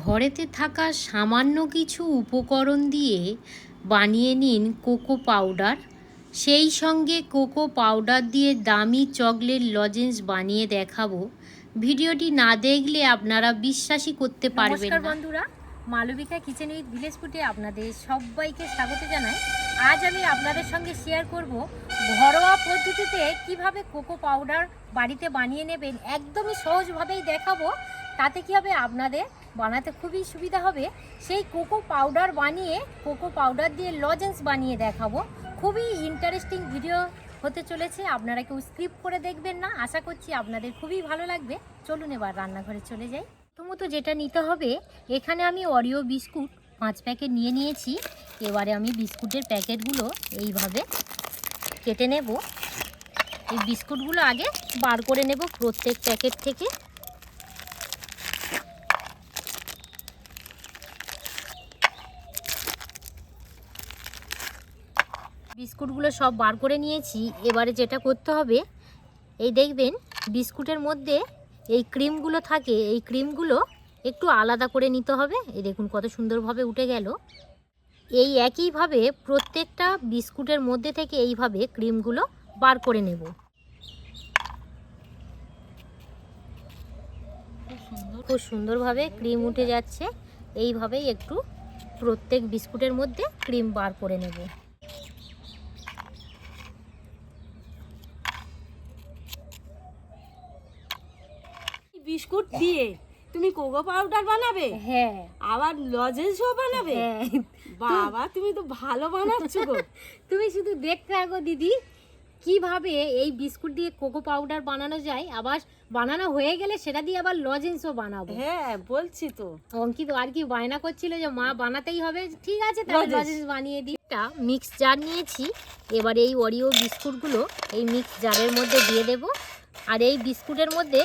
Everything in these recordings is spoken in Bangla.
ঘরেতে থাকা সামান্য কিছু উপকরণ দিয়ে বানিয়ে নিন কোকো পাউডার। সেই সঙ্গে কোকো পাউডার দিয়ে দামি চকলেট লজেন্স বানিয়ে দেখাবো। ভিডিওটি না দেখলে আপনারা বিশ্বাসই করতে পারবেন না। বন্ধুরা, মালবিকা কিচেন উইথ ভিলেজ ফুটে আপনাদের সবাইকে স্বাগত জানাই। আজ আমি আপনাদের সঙ্গে শেয়ার করব ঘরোয়া পদ্ধতিতে কীভাবে কোকো পাউডার বাড়িতে বানিয়ে নেবেন একদমই সহজভাবেই দেখাবো। তাতে কি হবে? আপনাদের বানাতে খুবই সুবিধা হবে। সেই কোকো পাউডার বানিয়ে, কোকো পাউডার দিয়ে লজেন্স বানিয়ে দেখাবো। খুবই ইন্টারেস্টিং ভিডিও হতে চলেছে, আপনারা কেউ স্ক্রিপ্ট করে দেখবেন না। আশা করছি আপনাদের খুবই ভালো লাগবে। চলুন এবার রান্নাঘরে চলে যাই। প্রথমত যেটা নিতে হবে, এখানে আমি অরিও বিস্কুট পাঁচ প্যাকেট নিয়ে নিয়েছি। এবারে আমি বিস্কুটের প্যাকেটগুলো এইভাবে কেটে নেব। এই বিস্কুটগুলো আগে বার করে নেব প্রত্যেক প্যাকেট থেকে। বিস্কুটগুলো সব বার করে নিয়েছি। এবারে যেটা করতে হবে, এই দেখবেন বিস্কুটের মধ্যে এই ক্রিমগুলো থাকে, এই ক্রিমগুলো একটু আলাদা করে নিতে হবে। এই দেখুন কত সুন্দরভাবে উঠে গেল। এই একইভাবে প্রত্যেকটা বিস্কুটের মধ্যে থেকে এইভাবে ক্রিমগুলো বার করে নেব। খুব সুন্দরভাবে ক্রিম উঠে যাচ্ছে। এইভাবেই একটু প্রত্যেক বিস্কুটের মধ্যে ক্রিম বার করে নেব। বিস্কুট দিয়ে তুমি কোকো পাউডার বানাবে? হ্যাঁ। আবার লজেন্সও বানাবে? হ্যাঁ। বাবা তুমি তো ভালো বানাচ্ছ গো। তুমি শুধু দেখতে থাকো দিদি কীভাবে এই বিস্কুট দিয়ে কোকো পাউডার বানানো যায় আবার বানানো হয়ে গেলে সেটা দিয়ে আবার লজেন্সও বানাবো। হ্যাঁ বলছি তো। অঙ্কিত আর কি বায়না করছিল যে মা বানাতেই হবে। ঠিক আছে তাহলে লজেন্স। লজেন্স বানিয়ে দিই। একটা মিক্স জার নিয়েছি। এবার এই অরিও বিস্কুটগুলো এই মিক্স জারের মধ্যে দিয়ে দেব। আর এই বিস্কুটের মধ্যে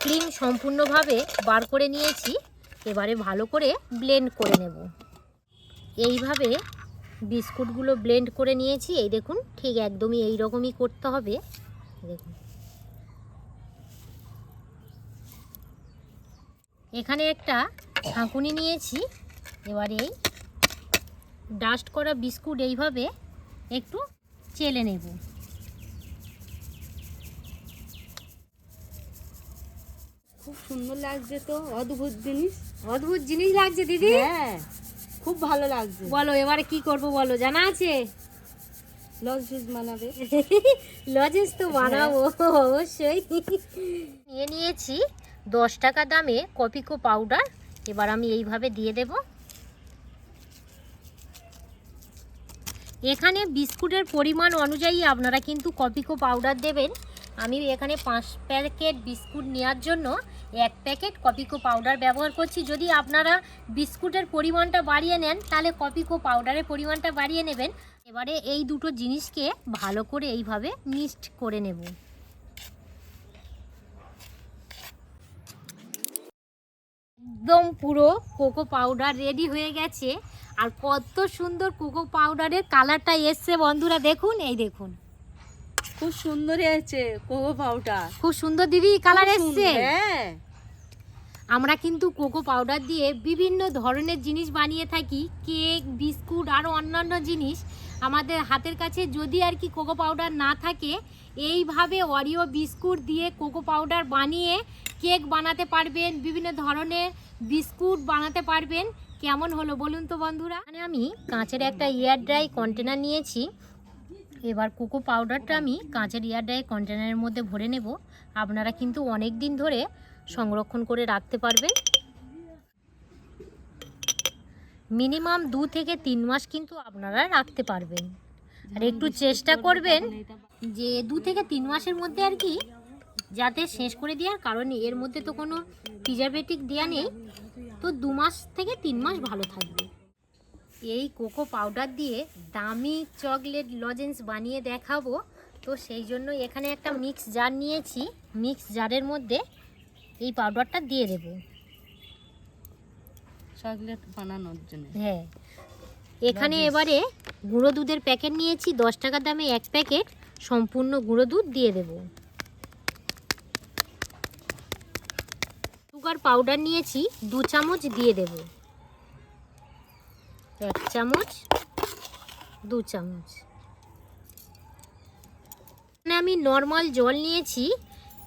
ক্রিম সম্পূর্ণভাবে বার করে নিয়েছি। এবারে ভালো করে ব্লেন্ড করে নেব। এইভাবে বিস্কুটগুলো ব্লেন্ড করে নিয়েছি। এই দেখুন, ঠিক একদমই এই রকমই করতে হবে। দেখুন। এখানে একটা ছাঁকুনি নিয়েছি। এবারে এই ডাস্ট করা বিস্কুট এইভাবে একটু চেলে নেব খুব সুন্দর লাগছে তো অদ্ভুত জিনিস। অদ্ভুত জিনিস লাগছে দিদি? হ্যাঁ খুব ভালো লাগছে। বলো এবারে কি করব বলো জানা আছে? লজেন্স বানাবে। লজেন্স তো বানাবো অবশ্যই। নিয়ে নিয়েছি দশ টাকা দামে কপিকো পাউডার এবার আমি এইভাবে দিয়ে দেব। এখানে বিস্কুটের পরিমাণ অনুযায়ী আপনারা কিন্তু কপিকো পাউডার দেবেন। আমি এখানে পাঁচ প্যাকেট বিস্কুট নেওয়ার জন্য এক প্যাকেট কপিকো পাউডার ব্যবহার করছি। যদি আপনারা বিস্কুটের পরিমাণটা বাড়িয়ে নেন, তাহলে কপিকো পাউডারের পরিমাণটা বাড়িয়ে নেবেন। এবারে এই দুটো জিনিসকে ভালো করে এইভাবে মিক্সড করে নেব। একদম পুরো কোকো পাউডার রেডি হয়ে গেছে। আর কত সুন্দর কোকো পাউডারের কালারটা এসছে বন্ধুরা, দেখুন, এই দেখুন। খুব সুন্দর হয়েছে কোকো পাউডার। খুব সুন্দর দিদি কালার এসছে। হ্যাঁ। আমরা কিন্তু কোকো পাউডার দিয়ে বিভিন্ন ধরনের জিনিস বানিয়ে থাকি কেক বিস্কুট আরও অন্যান্য জিনিস। আমাদের হাতের কাছে যদি আর কি কোকো পাউডার না থাকে এইভাবে অরিও বিস্কুট দিয়ে কোকো পাউডার বানিয়ে কেক বানাতে পারবেন বিভিন্ন ধরনের বিস্কুট বানাতে পারবেন। কেমন হলো বলুন তো বন্ধুরা? মানে আমি কাঁচের একটা এয়ার ড্রাই কন্টেনার নিয়েছি। এবার কোকো পাউডারটা আমি কাঁচের এয়ার ড্রাই কন্টেনারের মধ্যে ভরে নেব। আপনারা কিন্তু অনেক দিন ধরে সংরক্ষণ করে রাখতে পারবেন। মিনিমাম দু থেকে তিন মাস কিন্তু আপনারা রাখতে পারবেন। আর একটু চেষ্টা করবেন যে দু থেকে তিন মাসের মধ্যে আর কি যাতে শেষ করে দেওয়ার, কারণ এর মধ্যে তো কোনো প্রিজারভেটিভ দেওয়া নেই। তো দু মাস থেকে তিন মাস ভালো থাকবে। এই কোকো পাউডার দিয়ে দামি চকলেট লজেন্স বানিয়ে দেখাবো। তো সেই জন্য এখানে একটা মিক্স জার নিয়েছি। মিক্স জারের মধ্যে এই পাউডারটা দিয়ে দেব। চকলেট বানানোর জন্য। হ্যাঁ। এখানে এবারে গুঁড়ো দুধের প্যাকেট নিয়েছি। দশ টাকার দামে এক প্যাকেট। সম্পূর্ণ গুঁড়ো দুধ দিয়ে দেব। সুগার পাউডার নিয়েছি। দু চামচ দিয়ে দেব। এক চামচ দু চামচ। এখানে আমি নর্মাল জল নিয়েছি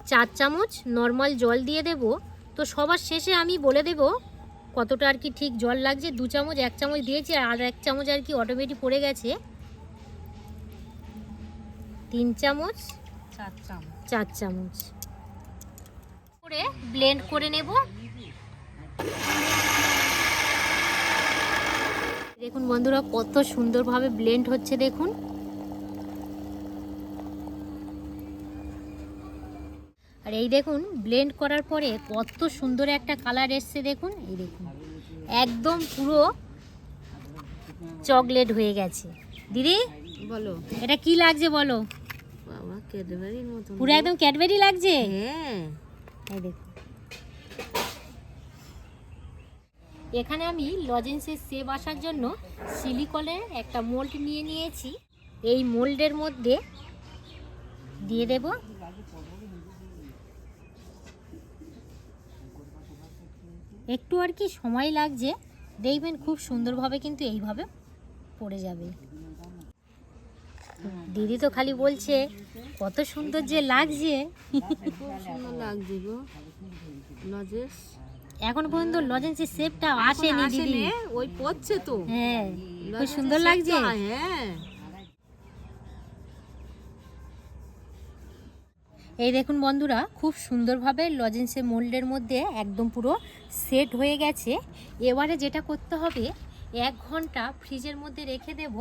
চার চামচ নর্মাল জল দিয়ে দেব। তো সবার শেষে আমি বলে দেব কতটা আর কি ঠিক জল লাগছে। দু চামচ এক চামচ দিয়েছি আর এক চামচ আর কি অটোমেটিক পড়ে গেছে। তিন চামচ চার চামচ। চার চামচ। করে ব্লেন্ড করে নেব। দেখুন বন্ধুরা কত সুন্দরভাবে ব্লেন্ড হচ্ছে দেখুন। আর এই দেখুন ব্লেন্ড করার পরে কত সুন্দর একটা কালার এসছে দেখুন। এই দেখুন একদম পুরো চকলেট হয়ে গেছে। দিদি বলো। এটা কি লাগছে বলো? পুরো একদম ক্যাডবেরি লাগছে? হ্যাঁ। এই দেখুন। এখানে আমি লজেন্সের সেব আসার জন্য সিলিকনের একটা মোল্ড নিয়ে নিয়েছি। এই মোল্ডের মধ্যে দিয়ে দেব। একটু আর কি সময় লাগছে, দেখবেন খুব সুন্দরভাবে কিন্তু এইভাবে পড়ে যাবে। দিদি তো খালি বলছে, কত সুন্দর যে লাগছে। খুব সুন্দর লাগছে গো লজেস এখন পর্যন্ত লজেন্সের শেপটা আসেনি দিদি। ওই পড়ছে তো। হ্যাঁ খুব সুন্দর লাগছে। হ্যাঁ। এই দেখুন বন্ধুরা খুব সুন্দরভাবে লজেন্সের মোল্ডের মধ্যে একদম পুরো সেট হয়ে গেছে। এবারে যেটা করতে হবে এক ঘণ্টা ফ্রিজের মধ্যে রেখে দেব।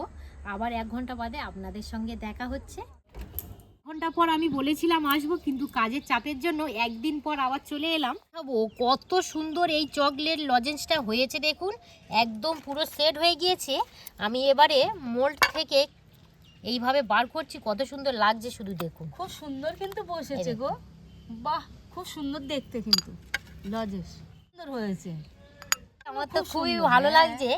আবার এক ঘণ্টা বাদে আপনাদের সঙ্গে দেখা হচ্ছে। ঘণ্টা পর আমি বলেছিলাম আসব কিন্তু কাজের চাপের জন্য একদিন পর আবার চলে এলাম। খাব কত সুন্দর এই চকলেট লজেন্সটা হয়েছে দেখুন একদম পুরো সেট হয়ে গিয়েছে। আমি এবারে মোল্ড থেকে এইভাবে বার করছি কত সুন্দর লাগছে শুধু দেখুন। খুব সুন্দর কিন্তু বসেছে গো। বাহ খুব সুন্দর দেখতে কিন্তু লজেন্স। সুন্দর হয়েছে। আমার তো খুবই ভালো হ্যাঁ। লাগছে।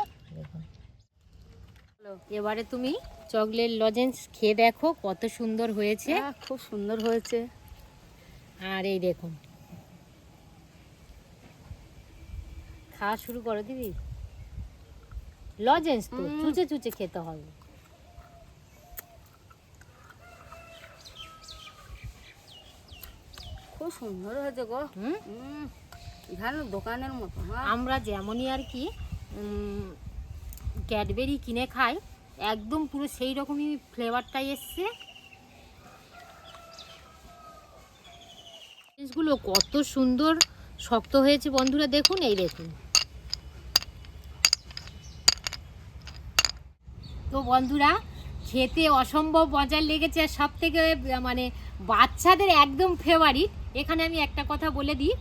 এবারে তুমি চকলেট লজেন্স খেয়ে দেখো কত সুন্দর হয়েছে। খুব সুন্দর হয়েছে। আর এই দেখুন। খাওয়া শুরু করো দিদি। লজেন্স তো চুচে চুচে খেতে হবে। খুব সুন্দর হয়েছে গো। হুম। দোকানের মতো হ্যাঁ। আমরা যেমনই আর কি ক্যাডবেরি কিনে খাই, একদম পুরো সেই রকমই ফ্লেভারটাই এসছে। জিনিসগুলো কত সুন্দর শক্ত হয়েছে বন্ধুরা, দেখুন, এই দেখুন। তো বন্ধুরা, খেতে অসম্ভব মজার লেগেছে, আর সব থেকে মানে বাচ্চাদের একদম ফেভারিট এখানে আমি একটা কথা বলে দিই,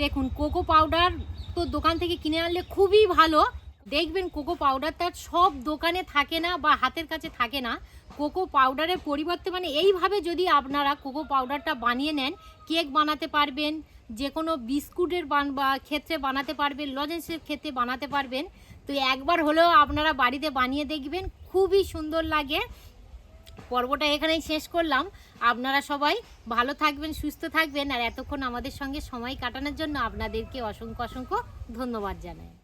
দেখুন, কোকো পাউডার তো দোকান থেকে কিনে আনলে খুবই ভালো দেখবেন কোকো পাউডারটা সব দোকানে থাকে না বা হাতের কাছে থাকে না। কোকো পাউডারের পরিবর্তে মানে এইভাবে যদি আপনারা কোকো পাউডারটা বানিয়ে নেন, কেক বানাতে পারবেন যে কোনো বিস্কুটের বান বা ক্ষেত্রে বানাতে পারবেন, লজেন্সের ক্ষেত্রে বানাতে পারবেন। তো একবার হলেও আপনারা বাড়িতে বানিয়ে দেখবেন, খুবই সুন্দর লাগে। পর্বটা এখানেই শেষ করলাম। আপনারা সবাই ভালো থাকবেন, সুস্থ থাকবেন। আর এতক্ষণ আমাদের সঙ্গে সময় কাটানোর জন্য আপনাদেরকে অসংখ্য অসংখ্য ধন্যবাদ জানাই।